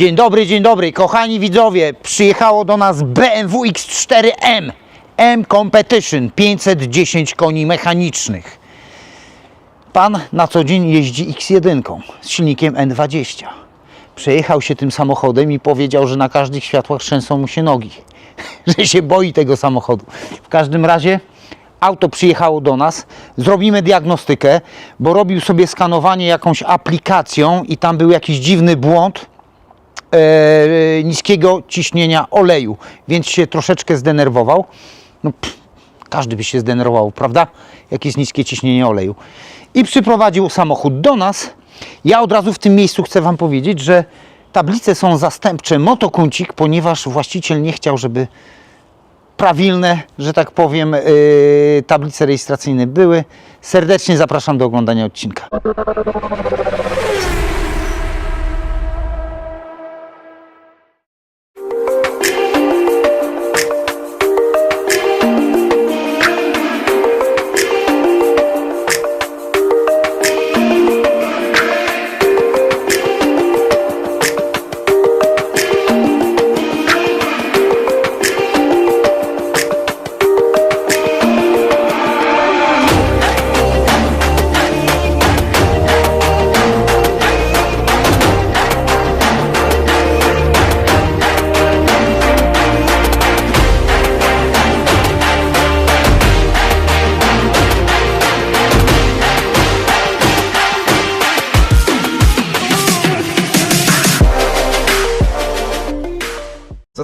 Dzień dobry, dzień dobry, kochani widzowie. Przyjechało do nas BMW X4M M Competition 510 koni mechanicznych. Pan na co dzień jeździ X1 z silnikiem N20. Przejechał się tym samochodem i powiedział, że na każdych światłach trzęsą mu się nogi, że się boi tego samochodu. W każdym razie auto przyjechało do nas, zrobimy diagnostykę, bo robił sobie skanowanie jakąś aplikacją i tam był jakiś dziwny błąd e, niskiego ciśnienia oleju, więc się troszeczkę zdenerwował. No, pff, każdy by się zdenerwował, prawda? Jak jest niskie ciśnienie oleju. I przyprowadził samochód do nas. Ja od razu w tym miejscu chcę Wam powiedzieć, że tablice są zastępcze motokuncik, ponieważ właściciel nie chciał, żeby prawilne, że tak powiem, yy, tablice rejestracyjne były. Serdecznie zapraszam do oglądania odcinka.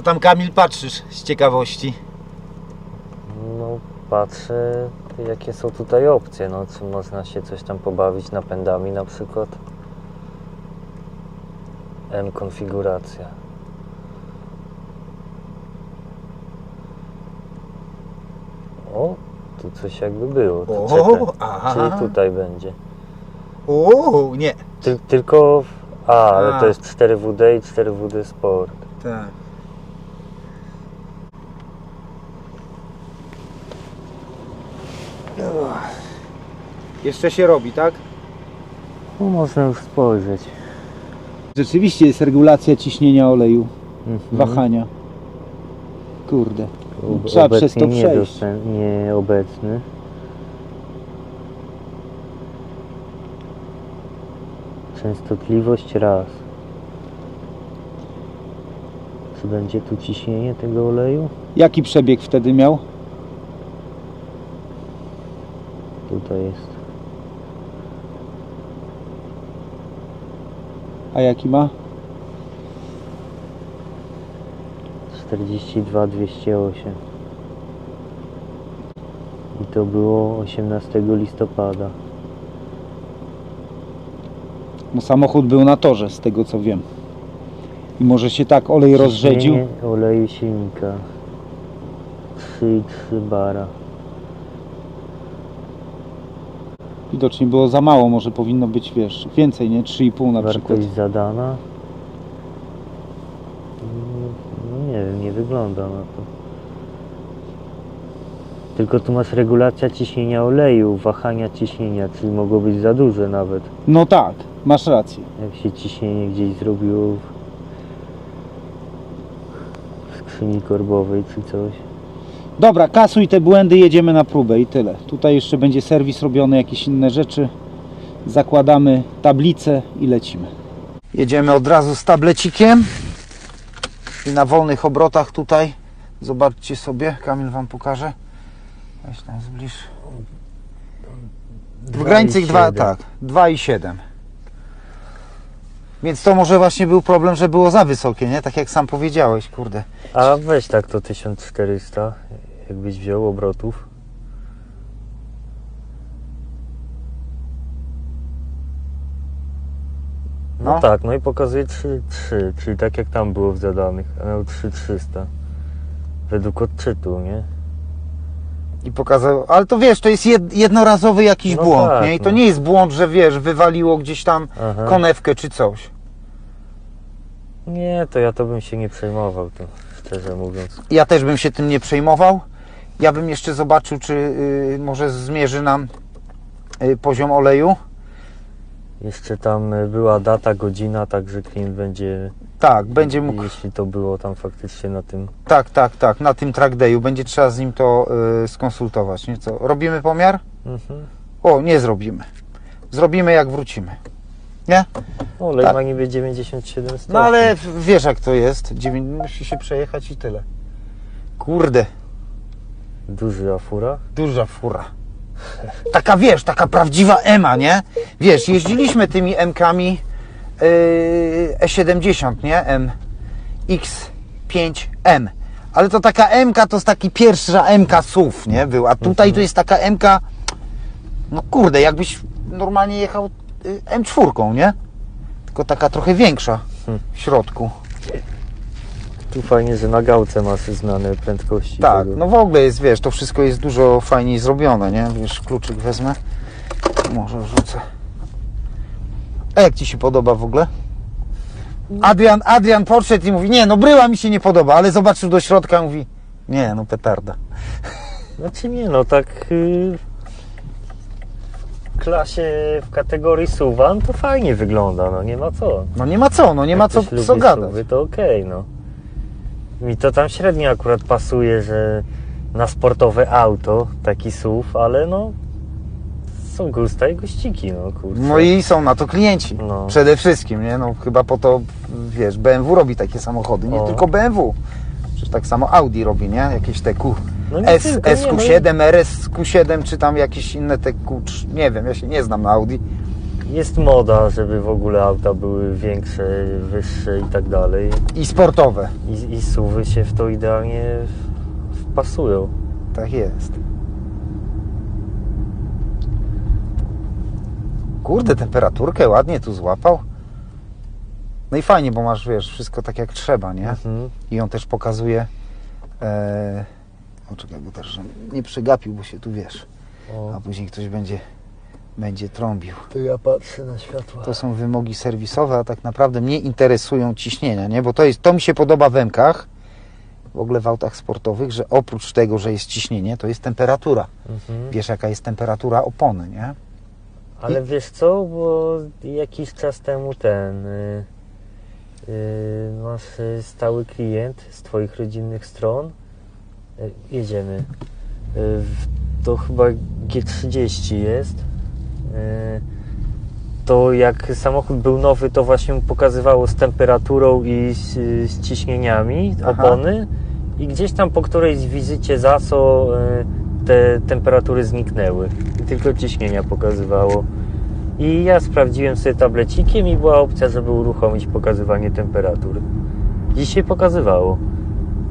Co tam Kamil patrzysz z ciekawości? No patrzę jakie są tutaj opcje, no czy można się coś tam pobawić napędami na przykład. M konfiguracja. O, tu coś jakby było. To O, aha. Czyli tutaj będzie. Uuu, nie. Ty, tylko. w- A, ale A. to jest 4WD i 4WD Sport. Tak. Jeszcze się robi, tak? No można już spojrzeć. Rzeczywiście jest regulacja ciśnienia oleju, Mhm. wahania. Kurde. Ob- Trzeba przez to przejść. Nieobecny. Częstotliwość raz. Czy będzie tu ciśnienie tego oleju? Jaki przebieg wtedy miał? Tutaj jest. A jaki ma? 42 208. I to było 18 listopada. Bo samochód był na torze, z tego co wiem. I może się tak olej rozrzedził. Ciśnienie oleju silnika 3,3 bara. Widocznie było za mało, może powinno być, wiesz, więcej, nie? 3,5 na przykład. Wartość zadana. No nie wiem, nie wygląda na to. Tylko tu masz regulacja ciśnienia oleju, wahania ciśnienia, czyli mogło być za duże nawet. No tak, masz rację. Jak się ciśnienie gdzieś zrobiło w skrzyni korbowej czy coś. Dobra, kasuj te błędy, jedziemy na próbę i tyle. Tutaj jeszcze będzie serwis robiony, jakieś inne rzeczy. Zakładamy tablicę i lecimy. Jedziemy od razu z tablecikiem. I na wolnych obrotach tutaj. Zobaczcie sobie, Kamil Wam pokaże. Weź tam zbliż. W granicach 2, tak, 2,7. Więc to może właśnie był problem, że było za wysokie, nie? Tak jak sam powiedziałeś, kurde. A weź tak to 1400, jakbyś wziął obrotów. No, No. tak, no i pokazuje 3,3, czyli tak jak tam było w zadanych, a miał 3,300. Według odczytu, nie? I pokazał, ale to wiesz, to jest jed, jednorazowy jakiś No błąd, tak, nie? I to no. nie jest błąd, że wiesz, wywaliło gdzieś tam Aha. konewkę czy coś. Nie, to ja to bym się nie przejmował tym, szczerze mówiąc. Ja też bym się tym nie przejmował. Ja bym jeszcze zobaczył, czy y, może zmierzy nam y, poziom oleju. Jeszcze tam y, była data, godzina, także klient będzie, Tak, będzie mógł. jeśli to było tam faktycznie na tym. Tak, tak, tak. Na tym track dayu będzie trzeba z nim to y, skonsultować. Nie? Co? Robimy pomiar? Mhm. O, nie zrobimy. Zrobimy jak wrócimy. Nie? O, lej Tak. ma niby 97 stopni. No ale wiesz jak to jest. Dziewię- Musi się przejechać i tyle. Kurde, Duży afura. duża fura. Taka wiesz, taka prawdziwa EMA, nie? Wiesz, jeździliśmy tymi M-kami yy, E70, nie? M X5M. Ale to taka MK to jest taki pierwsza MK SUV, nie? Był. A tutaj to jest taka MK, no kurde, jakbyś normalnie jechał y, M4, nie? Tylko taka trochę większa w środku. Tu fajnie, że na gałce masz znane prędkości. Tak, tego. no w ogóle jest, wiesz, to wszystko jest dużo fajniej zrobione, nie? Wiesz, kluczyk wezmę, może rzucę. A jak Ci się podoba w ogóle? Adrian, Adrian podszedł i mówi, nie, no bryła mi się nie podoba, ale zobaczył do środka i mówi, nie, no petarda. Znaczy nie, no tak y, w klasie, w kategorii suwan to fajnie wygląda, no nie ma co. No nie ma co, no nie ma Jak co, ktoś co lubi gadać. suwy, to okej, no. Mi to tam średnio akurat pasuje, że na sportowe auto taki SUV, ale no są gusta i gościki, no kurczę. No i są na to klienci. No. Przede wszystkim, nie? No chyba po to, wiesz, BMW robi takie samochody, nie O. tylko BMW. Przecież tak samo Audi robi, nie? Jakieś te Q, No S, tylko, nie, SQ7, RSQ7, czy tam jakieś inne te Q, nie wiem, ja się nie znam na Audi. Jest moda, żeby w ogóle auta były większe, wyższe i tak dalej. I sportowe. I, i suwy się w to idealnie wpasują. Tak jest. Kurde, temperaturkę ładnie tu złapał. No i fajnie, bo masz, wiesz, wszystko tak jak trzeba, nie? Mhm. I on też pokazuje. E... O, czekaj, bo też nie przegapił, bo się tu wiesz. O, A później ktoś będzie, będzie trąbił. to ja patrzę na światła. To są wymogi serwisowe, a tak naprawdę mnie interesują ciśnienia, nie? Bo to, jest, to mi się podoba w Emkach, w ogóle w autach sportowych, że oprócz tego, że jest ciśnienie, to jest temperatura. Mhm. Wiesz, jaka jest temperatura opony, nie? Ale wiesz co, bo jakiś czas temu ten y, y, nasz y, stały klient z Twoich rodzinnych stron y, jedziemy. Y, w- to chyba G30 jest. Y, to jak samochód był nowy, to właśnie mu pokazywało z temperaturą i z, z ciśnieniami Aha. opony. I gdzieś tam po którejś wizycie ZASO y, te temperatury zniknęły. I tylko ciśnienia pokazywało. I ja sprawdziłem sobie tablecikiem i była opcja, żeby uruchomić pokazywanie temperatur. Dzisiaj pokazywało.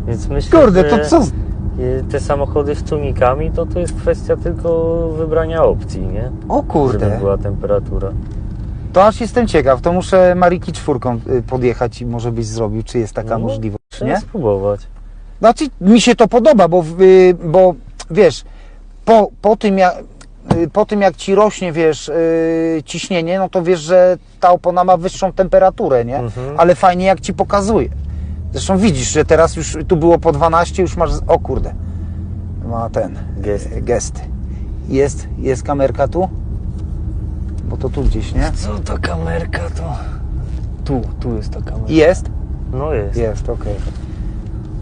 Więc myślę, Kurde, że to co? Te samochody z czujnikami to to jest kwestia tylko wybrania opcji, nie? O Żeby kurde, była temperatura. to aż jestem ciekaw. To muszę Mariki czwórką y, podjechać i może byś zrobił, czy jest taka No, możliwość, Trzeba nie? spróbować. Znaczy, mi się to podoba, bo, y, bo wiesz, po, po, tym jak, y, po tym jak ci rośnie, wiesz, ciśnienie, no to wiesz, że ta opona ma wyższą temperaturę, nie? Mhm. Ale fajnie jak ci pokazuje. Zresztą widzisz, że teraz już tu było po 12, już masz, o kurde, ma ten, Gesty. gesty. Jest, jest kamerka tu? Bo to tu gdzieś, nie? Co ta kamerka to? Tu, tu jest ta kamerka. Jest? No jest. Jest, okej.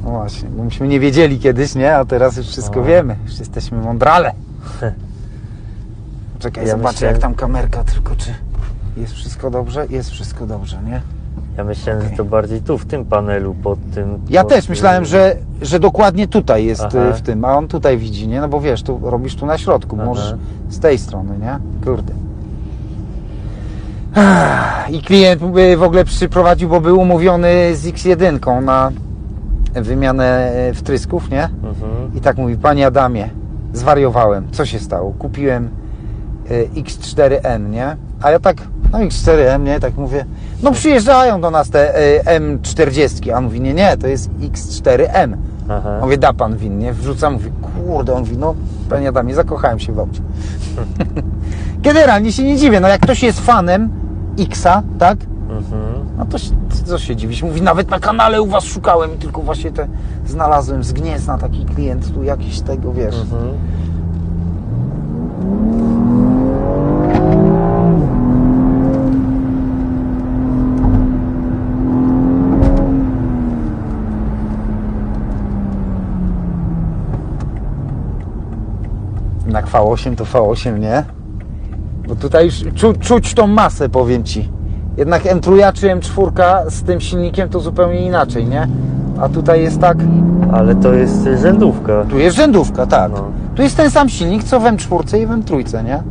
No właśnie, bo myśmy nie wiedzieli kiedyś, nie? A teraz już wszystko O. wiemy. Już jesteśmy mądrale. Czekaj, Ja zobaczę myślałem- jak tam kamerka, tylko czy jest wszystko dobrze? Jest wszystko dobrze, nie? Ja myślałem, że to bardziej tu, w tym panelu, pod tym... Ja pod, też myślałem, że, że dokładnie tutaj jest Aha. y, w tym, a on tutaj widzi, nie? No bo wiesz, tu robisz tu na środku, Aha. możesz z tej strony, nie? Kurde. I klient w ogóle przyprowadził, bo był umówiony z X1 na wymianę y, wtrysków, nie? Mhm. I tak mówi, panie Adamie, zwariowałem. Co się stało? Kupiłem y, X4M, nie? A ja tak, no X4M, nie? Tak mówię, no przyjeżdżają do nas te y, M40. A on mówi, nie, nie, to jest X4M. Aha. Mówię, da pan win, nie? Wrzucam, mówi, kurde, on mówi, no panie Adamie, zakochałem się w aucie. Generalnie się nie dziwię, no jak ktoś jest fanem Xa, tak? Mhm. No to się- co się dziwić? Mówi, nawet na kanale u was szukałem i tylko właśnie te znalazłem z Gniezna taki klient tu jakiś tego, wiesz. Mhm. Jednak V8 to V8, nie? Bo tutaj już czu, czuć tą masę, powiem Ci. Jednak M3 czy M4 z tym silnikiem to zupełnie inaczej, nie? A tutaj jest tak, Ale to jest rzędówka. tu jest rzędówka, tak. No. Tu jest ten sam silnik, co w M4 i w M3, nie?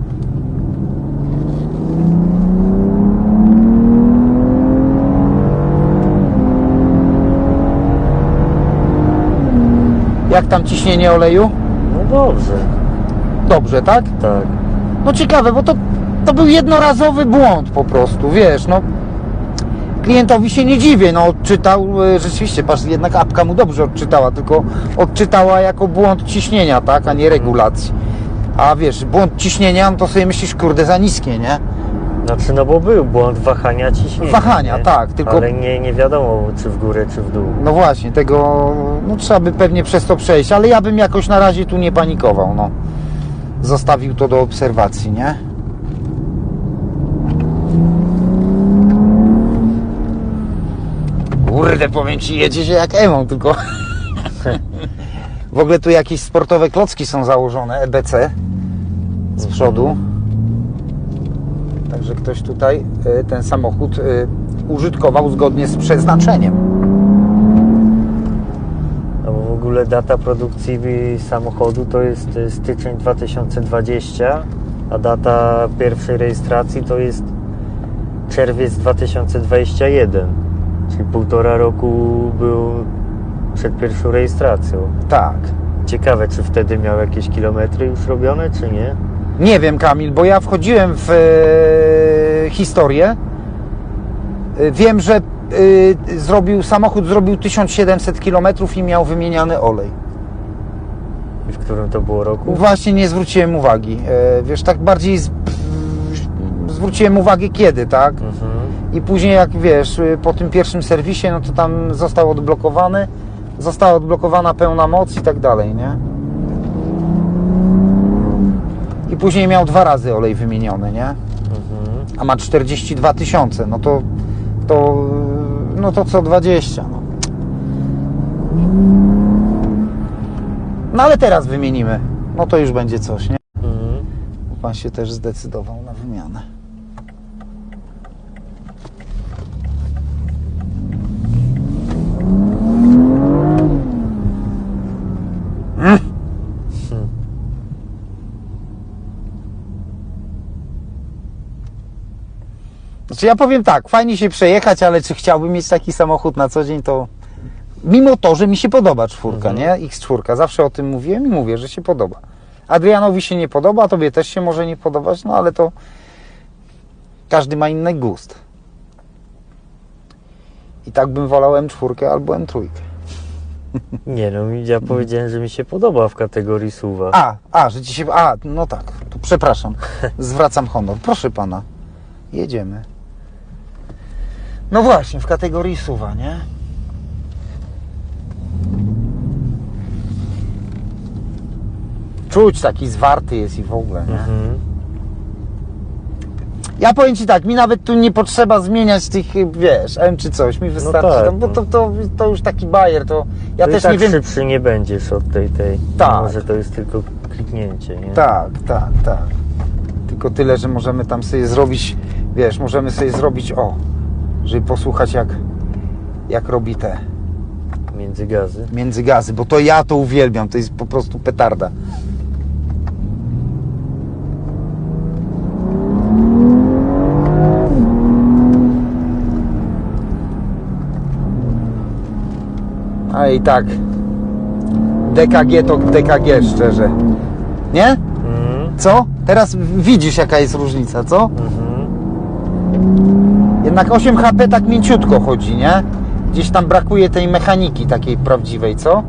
Jak tam ciśnienie oleju? No dobrze, Dobrze, tak? tak. No ciekawe, bo to, to był jednorazowy błąd po prostu, wiesz, no. Klientowi się nie dziwię, no odczytał, e, rzeczywiście, patrz, jednak apka mu dobrze odczytała, tylko odczytała jako błąd ciśnienia, tak, a nie regulacji. A wiesz, błąd ciśnienia, no to sobie myślisz, kurde, za niskie, nie? Znaczy, no bo był błąd wahania ciśnienia. Wahania, nie? tak, tylko- Ale nie, nie wiadomo, czy w górę, czy w dół. No właśnie, tego, no trzeba by pewnie przez to przejść, ale ja bym jakoś na razie tu nie panikował, no. Zostawił to do obserwacji, nie? Kurde, powiem Ci, jedzie się jak emą, tylko... w ogóle tu jakieś sportowe klocki są założone, EBC z przodu. Także ktoś tutaj y, ten samochód y, użytkował zgodnie z przeznaczeniem. Ogóle data produkcji samochodu to jest y, styczeń 2020, a data pierwszej rejestracji to jest czerwiec 2021. Czyli półtora roku był przed pierwszą rejestracją. Tak. Ciekawe, czy wtedy miał jakieś kilometry już robione, czy nie? Nie wiem, Kamil, bo ja wchodziłem w e, historię. E, wiem, że e, zrobił samochód zrobił 1700 km i miał wymieniany olej. I w którym to było roku? Właśnie nie zwróciłem uwagi. E, wiesz, tak bardziej z, zwróciłem uwagę kiedy, tak? Mhm. I później jak wiesz, y, po tym pierwszym serwisie, no to tam został odblokowany, została odblokowana pełna moc i tak dalej, nie? I później miał dwa razy olej wymieniony, nie? Mhm. A ma 42 tysiące, no to, to, y, no to co 20, no. No ale teraz wymienimy. No to już będzie coś, nie? Mhm. Pan się też zdecydował na wymianę. Mm. Znaczy ja powiem tak, fajnie się przejechać, ale czy chciałbym mieć taki samochód na co dzień, to mimo to, że mi się podoba czwórka, nie? X4, zawsze o tym mówiłem i mówię, że się podoba. Adrianowi się nie podoba, tobie też się może nie podobać, no ale to każdy ma inny gust. I tak bym wolał M4 albo M3. Nie no, mi- ja powiedziałem, że mi się podoba w kategorii suwa. A, a, że ci się. A, no tak, to przepraszam. Zwracam honor. Proszę pana, jedziemy. No właśnie, w kategorii suwa, nie? Czuć taki zwarty jest i w ogóle, nie? Mhm. Ja powiem Ci tak, mi nawet tu nie potrzeba zmieniać tych, wiesz, M czy coś, mi wystarczy, tak, no, bo no. to, to, to już taki bajer, to ja To też tak nie wiem, szybszy nie będziesz od tej, tej. Tak. Może to jest tylko kliknięcie, nie? Tak, tak, tak. Tylko tyle, że możemy tam sobie zrobić, wiesz, możemy sobie zrobić, o, żeby posłuchać jak, jak robi te Między gazy. międzygazy, bo to ja to uwielbiam, to jest po prostu petarda. A i tak, DKG to DKG, szczerze. Nie? Mhm. Co? Teraz widzisz jaka jest różnica, co? Mhm. Jednak 8 HP tak mięciutko chodzi, nie? Gdzieś tam brakuje tej mechaniki takiej prawdziwej, co?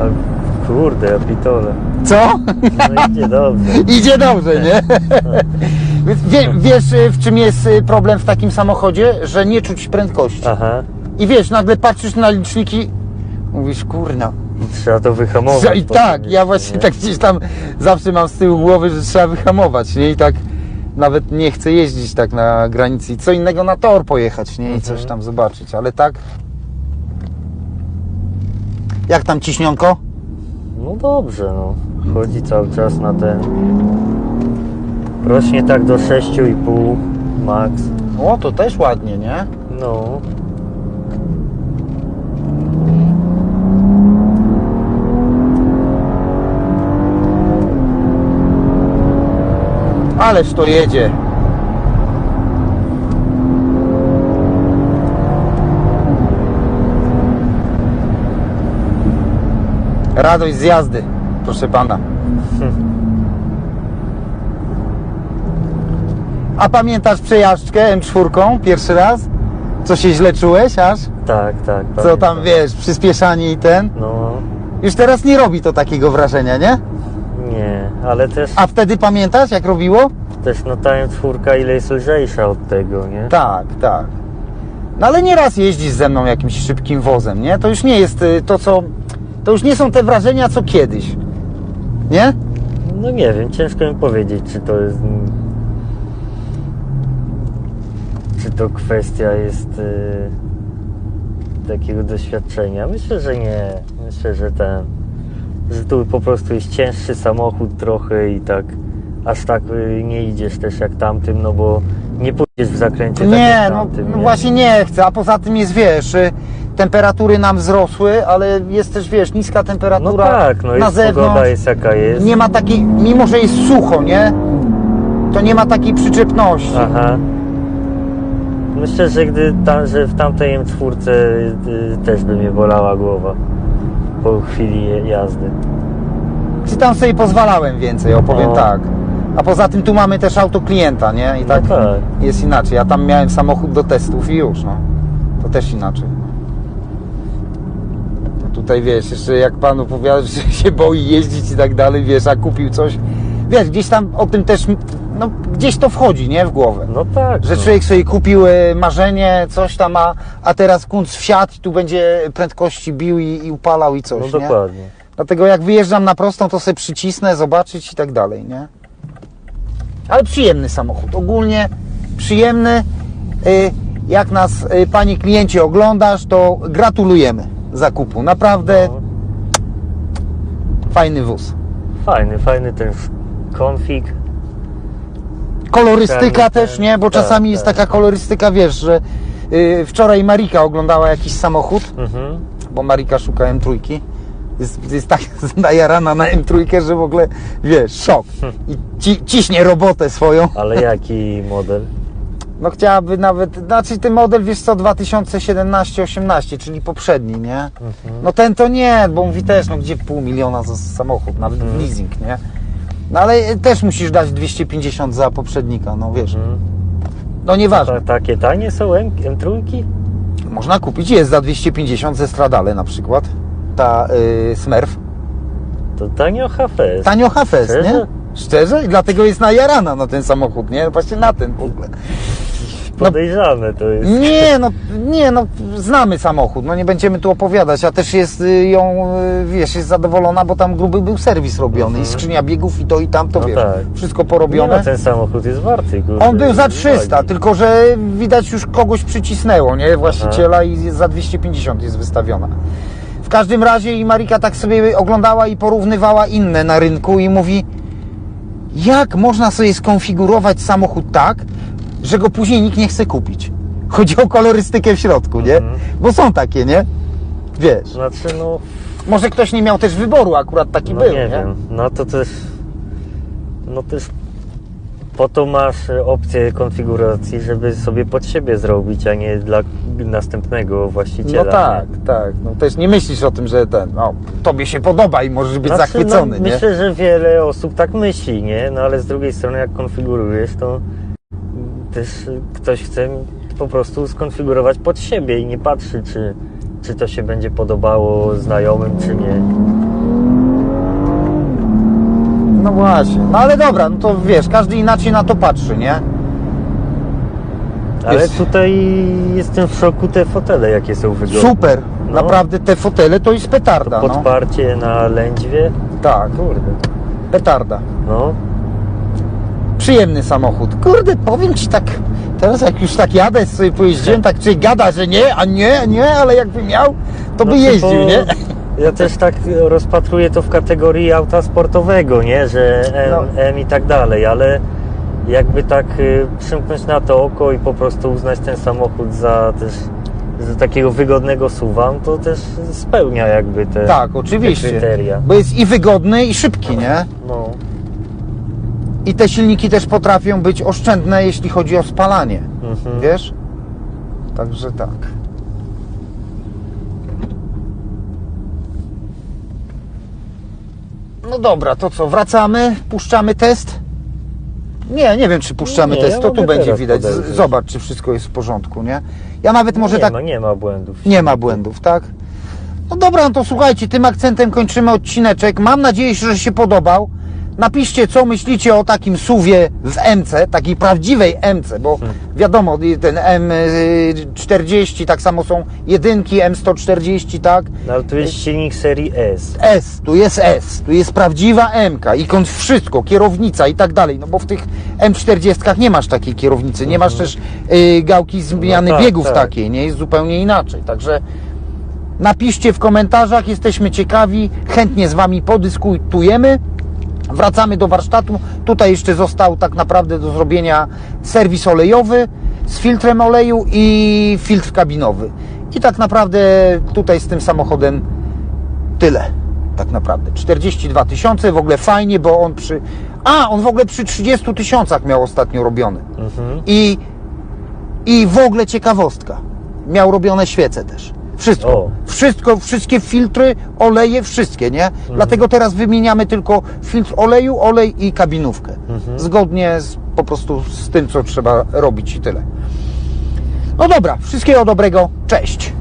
Ale kurde, ja pitole. Co? No idzie dobrze. Idzie dobrze, nie? Wie, wiesz w czym jest y, problem w takim samochodzie? Że nie czuć prędkości. Aha. I wiesz, nagle patrzysz na liczniki, mówisz, kurna. Trzeba to wyhamować. Że- I tak, ja właśnie nie? tak gdzieś tam zawsze mam z tyłu głowy, że trzeba wyhamować, nie? I tak nawet nie chce jeździć tak na granicy. I co innego na tor pojechać, nie? I Mhm. coś tam zobaczyć, ale tak. Jak tam ciśnionko? No dobrze, no. Chodzi cały czas na ten. Rośnie tak do 6,5 max. O, to też ładnie, nie? No. Ależ to jedzie. Radość z jazdy, proszę pana. A pamiętasz przejażdżkę M4 pierwszy raz? Co się źle czułeś aż? Tak, tak. Co pamiętam. tam wiesz, przyspieszanie i ten? No. Już teraz nie robi to takiego wrażenia, nie? Nie, ale też, A wtedy pamiętasz jak robiło? też no ta czwórka ile jest lżejsza od tego, nie? Tak, tak. No ale nieraz jeździsz ze mną jakimś szybkim wozem, nie? To już nie jest y, to, co. To już nie są te wrażenia, co kiedyś. Nie? No nie wiem, ciężko mi powiedzieć, czy to jest. Czy to kwestia jest y, takiego doświadczenia? Myślę, że nie. Myślę, że ten. Że tu po prostu jest cięższy samochód trochę i tak aż tak y, nie idziesz też jak tamtym, no bo nie pójdziesz w zakręcie tak Nie, jak no, tamtym. no nie? właśnie nie chcę, a poza tym jest, wiesz, y, temperatury nam wzrosły, ale jest też, wiesz, niska No temperatura tak, no na jest zewnątrz. pogoda jest jaka jest. Nie ma takiej, mimo że jest sucho, nie? To nie ma takiej przyczepności. Aha. Myślę, że gdy ta, że w tamtej M4 y, też by mnie bolała głowa po chwili jazdy. Czy tam sobie pozwalałem więcej, opowiem No. tak. A poza tym tu mamy też auto klienta, nie? I tak, No tak. jest inaczej. Ja tam miałem samochód do testów i już, no. To też inaczej. No tutaj wiesz, jeszcze jak pan opowiada, że się boi jeździć i tak dalej, wiesz, a kupił coś. Wiesz, gdzieś tam o tym też, no gdzieś to wchodzi, nie? W głowę. No tak. Że no. człowiek sobie kupił e, marzenie, coś tam, a, a teraz kunc wsiadł i tu będzie prędkości bił i, i upalał i coś, No nie? dokładnie. Dlatego jak wyjeżdżam na prostą, to sobie przycisnę, zobaczyć i tak dalej, nie? Ale przyjemny samochód. Ogólnie przyjemny. Y, Jak nas, y, panie klienci, oglądasz, to gratulujemy zakupu. Naprawdę No, fajny wóz. fajny, fajny ten konfig. Kolorystyka też, nie? Bo tak, czasami jest tak. taka kolorystyka, wiesz, że y, wczoraj Marika oglądała jakiś samochód, Mhm. bo Marika szuka M3. Jest, jest tak najarana na M3, że w ogóle, wiesz, szok. I ci, ciśnie robotę swoją. Ale jaki model? No chciałaby nawet, znaczy ten model, wiesz co, 2017-18, czyli poprzedni, nie? Mhm. No ten to nie, bo mówi też, no gdzie pół miliona za samochód, nawet w Mhm. leasing, nie? No ale też musisz dać 250 za poprzednika, no wiesz. Mhm. No nieważne. Ta, takie tanie są M, M3? Można kupić, jest za 250 ze Stradale na przykład. Ta y, Smurf. To tanio HFS. Tanio Hafes, nie? Szczerze? Szczerze? I dlatego jest najarana na ten samochód, nie? Właśnie na ten w ogóle. Podejrzane to jest. Nie, no, nie, no, znamy samochód, no nie będziemy tu opowiadać, a też jest y, ją, y, wiesz, jest zadowolona, bo tam gruby był serwis robiony i skrzynia biegów i to i tamto, No wiesz, tak. wszystko Nie porobione. no, ten samochód jest warty. Kurde, On był za 300, uwagi. tylko że widać już kogoś przycisnęło, nie, właściciela i jest za 250 jest wystawiona. W każdym razie i Marika tak sobie oglądała i porównywała inne na rynku i mówi, jak można sobie skonfigurować samochód tak, że go później nikt nie chce kupić. Chodzi o kolorystykę w środku, nie? Mhm. Bo są takie, nie? Wiesz, Znaczy, no, może ktoś nie miał też wyboru, akurat taki no był, nie wiem. No to też. No też. Po to masz e, opcję konfiguracji, żeby sobie pod siebie zrobić, a nie dla następnego właściciela. No tak, nie? tak. No też nie myślisz o tym, że ten, no, tobie się podoba i możesz być Znaczy, zachwycony, no, nie? Myślę, że wiele osób tak myśli, nie? No ale z drugiej strony, jak konfigurujesz, to też ktoś chce po prostu skonfigurować pod siebie i nie patrzy, czy, czy to się będzie podobało znajomym, czy nie. No właśnie. No ale dobra, no to wiesz, każdy inaczej na to patrzy, nie? Ale Jest- tutaj jestem w szoku te fotele, jakie są wygodne. Super. No. Naprawdę te fotele to jest petarda, no. Podparcie na lędźwie. Tak, Kurde. petarda. No, przyjemny samochód. Kurde, powiem Ci tak, teraz jak już tak jadę, sobie pojeździłem, tak czy gada, że nie, a nie, nie, ale jakby miał, to by Znaczy, jeździł, bo nie? Ja też tak rozpatruję to w kategorii auta sportowego, nie? Że M, No. M i tak dalej, ale jakby tak y, przymknąć na to oko i po prostu uznać ten samochód za też za takiego wygodnego suwa, no to też spełnia jakby te, Tak, te oczywiście. kryteria. Bo jest i wygodny, i szybki, nie? No, I te silniki też potrafią być oszczędne, jeśli chodzi o spalanie. mhm. Wiesz? Także tak. No dobra, to co, wracamy, puszczamy test? Nie, nie wiem czy puszczamy Nie, test, ja to tu mogę będzie teraz widać. Z- podejrzeć. Zobacz, czy wszystko jest w porządku, nie? Ja nawet może nie tak... ma, nie ma błędów. Nie ma błędów, tak? No dobra, no to słuchajcie, tym akcentem kończymy odcineczek. Mam nadzieję, że się podobał. Napiszcie, co myślicie o takim suwie w MC, takiej prawdziwej MC, bo wiadomo, ten M40, tak samo są jedynki, M140, tak? No, ale tu jest silnik serii S. S, tu jest S, tu jest prawdziwa MK i kąt wszystko, kierownica i tak dalej, no bo w tych M40 nie masz takiej kierownicy, nie masz też y, gałki zmiany No tak, biegów tak. takiej, nie jest zupełnie inaczej, także napiszcie w komentarzach, jesteśmy ciekawi, chętnie z Wami podyskutujemy. Wracamy do warsztatu. Tutaj jeszcze został tak naprawdę do zrobienia serwis olejowy z filtrem oleju i filtr kabinowy. I tak naprawdę tutaj z tym samochodem tyle. Tak naprawdę. 42 tysiące, w ogóle fajnie, bo on przy. A, on w ogóle przy 30 tysiącach miał ostatnio robiony. Mhm. I, I w ogóle ciekawostka. Miał robione świece też. Wszystko. O. Wszystko, wszystkie filtry, oleje, wszystkie, nie? Dlatego teraz wymieniamy tylko filtr oleju, olej i kabinówkę. Zgodnie z, po prostu z tym, co trzeba robić i tyle. No dobra, wszystkiego dobrego. Cześć.